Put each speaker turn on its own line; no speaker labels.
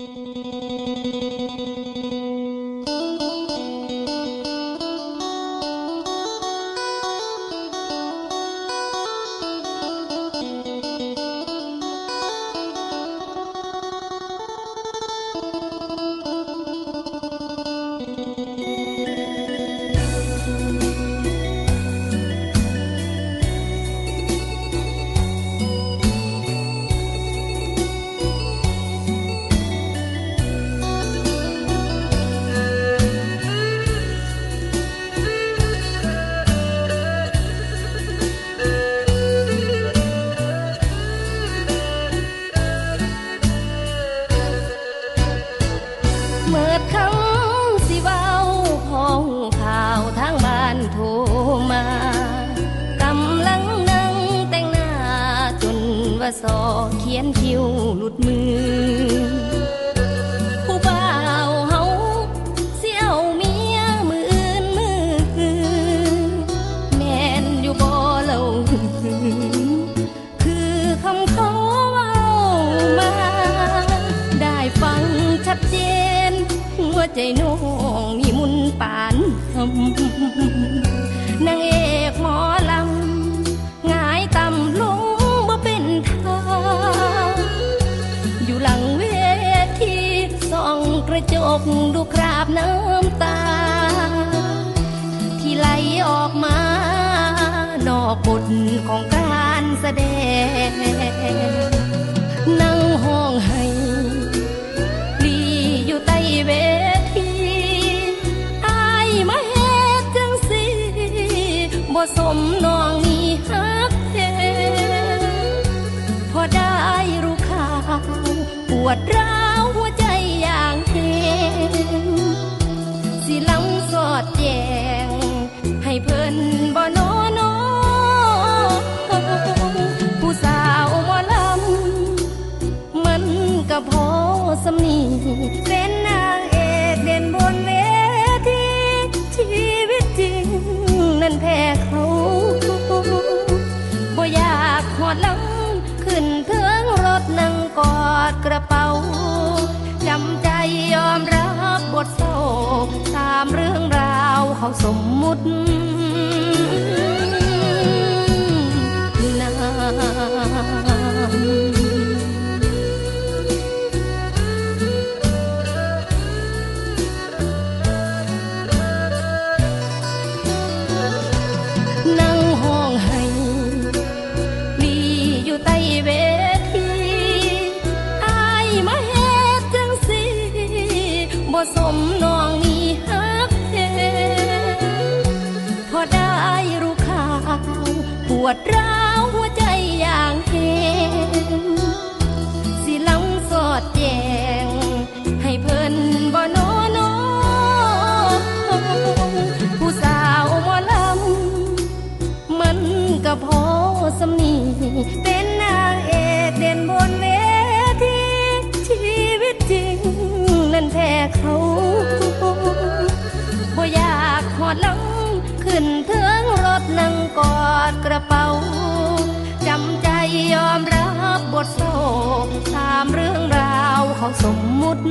Música เมื่อคำสิเว้าพองข่าวทางบ้านโทรมากำลังนั่งแต่งหน้าจนว่าสอเขียนคิวหลุดมือ ใจน้องมีมุนปานคำนางเอกหมอลำหงายต่ำลงบ่เป็นทางอยู่หลังเวทีส่องกระจกดูคราบน้ำตา ที่ไหลออกมานอกบทของการแสดง สมน้องมีฮักแท้พอได้รู้ข่าวปวดร้าวหัวใจอย่างเห็นสิลำสอดแจงให้เพิ่นบ่นอนอผู้สาวหมอลำมันก็พอสำนีเป็นนางเอกเด่นบนเวทีชีวิตจริงนั้นแพ้เขา บ่อยากหอดลังขึ้นเทิงรถนั่งกอดกระเป๋า จำใจยอมรับบทโศกตามเรื่องราวเขาสมมุติ บ่สมน้องมีฮักแท้พอได้รู้ข่าวปวดร้าวหัวใจอย่างเห็นสิลำสอดแจง ให้เพิ่นบ่นอนผู้สาวหมอลำมันก็พอสำนีเป็น แพ้เขาบ่อยากหอดลังขึ้นเทิงรถนั่งกอดกระเป๋าจำใจยอมรับบทโศกตามเรื่องราวเขาสมมุติ